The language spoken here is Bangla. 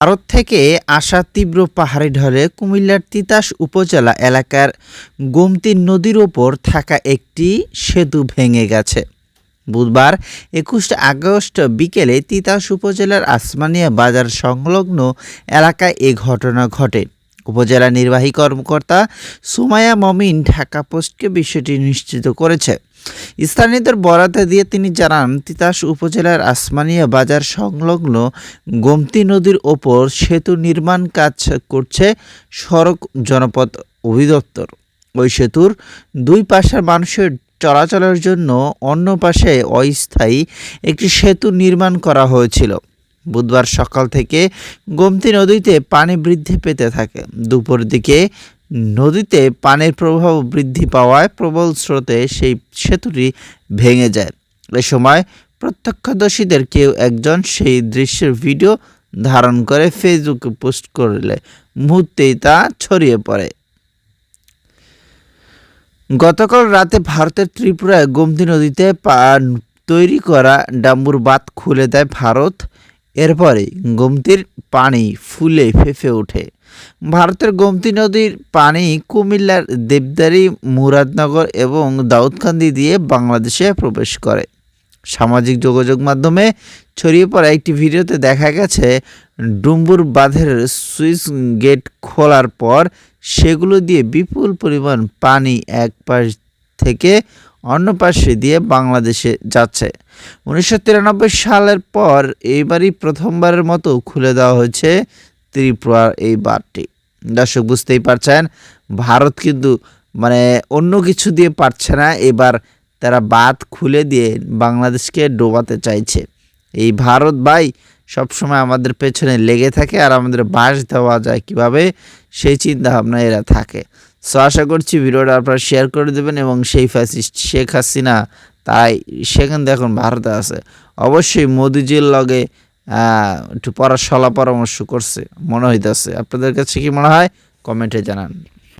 ভারত থেকে আসা তীব্র পাহাড়ি ঢলে কুমিল্লার তিতাস উপজেলা এলাকার গোমতী নদীর ওপর থাকা একটি সেতু ভেঙে গেছে। বুধবার একুশ আগস্ট বিকেলে তিতাস উপজেলার আসমানিয়া বাজার সংলগ্ন এলাকায় এ ঘটনা ঘটে। উপজেলা নির্বাহী কর্মকর্তা সুমায়া মমিন ঢাকা পোস্টকে বিষয়টি নিশ্চিত করেছে। স্থানীয়দের বরাতে দিয়ে তিনি জানান, তিতাস উপজেলার আসমানিয়া বাজার সংলগ্ন গোমতী নদীর ওপর সেতু নির্মাণ কাজ করছে সড়ক জনপথ অধিদপ্তর। ওই সেতুর দুই পাশের মানুষের চলাচলের জন্য অন্য পাশে অস্থায়ী একটি সেতু নির্মাণ করা হয়েছিল। বুধবার সকাল থেকে গোমতী নদীতে পানি বৃদ্ধি পেতে থাকে। দুপুর দিকে নদীতে পানির প্রবাহ বৃদ্ধি পাওয়ায় প্রবল স্রোতে সেই সেতুটি ভেঙে যায়। এ সময় প্রত্যক্ষদর্শীদের কেউ একজন সেই দৃশ্যের ভিডিও ধারণ করে ফেসবুকে পোস্ট করলে মুহূর্তেই তা ছড়িয়ে পড়ে। গতকাল রাতে ভারতের ত্রিপুরায় গোমতী নদীতে তৈরি করা ডাম্বুর বাঁধ খুলে দেয় ভারত। এরপরে গোমতীর পানি ফুলে ফেঁপে ওঠে। ভারতের গোমতী নদীর পানি কুমিল্লার দেবদারি, মুরাদনগর এবং দাউদকান্দি দিয়ে বাংলাদেশে প্রবেশ করে। সামাজিক যোগাযোগ মাধ্যমে ছড়িয়ে পড়া একটি ভিডিওতে দেখা গেছে, ডুম্বুর বাঁধের সুইচ গেট খোলার পর সেগুলো দিয়ে বিপুল পরিমাণ পানি এক পাশ থেকে অন্য পাশে দিয়ে বাংলাদেশে যাচ্ছে। উনিশশো তিরানব্বই সালের পর এইবারই প্রথমবারের মতো খুলে দেওয়া হয়েছে ত্রিপুরার এই বাঁধটি দর্শক বুঝতেই পারছেন, ভারত কিন্তু মানে অন্য কিছু দিয়ে পারছে না, এবার তারা বাঁধ খুলে দিয়ে বাংলাদেশকে ডোবাতে চাইছে। এই ভারত ভাই সবসময় আমাদের পেছনে লেগে থাকে আর আমাদের বাস দেওয়া যায় কীভাবে? সেই চিন্তাভাবনা এরা থাকে। সো আশা করছি ভিডিওটা আপনারা শেয়ার করে দেবেন এবং সেই ফ্যাসিস্ট শেখ হাসিনা, তাই সেখান থেকে এখন ভারতে আছে। অবশ্যই মোদিজির লগে একটু পড়াশলা পরামর্শ করছে, মনে হইতেছে। আপনাদের কাছে কি মনে হয়? কমেন্টে জানান।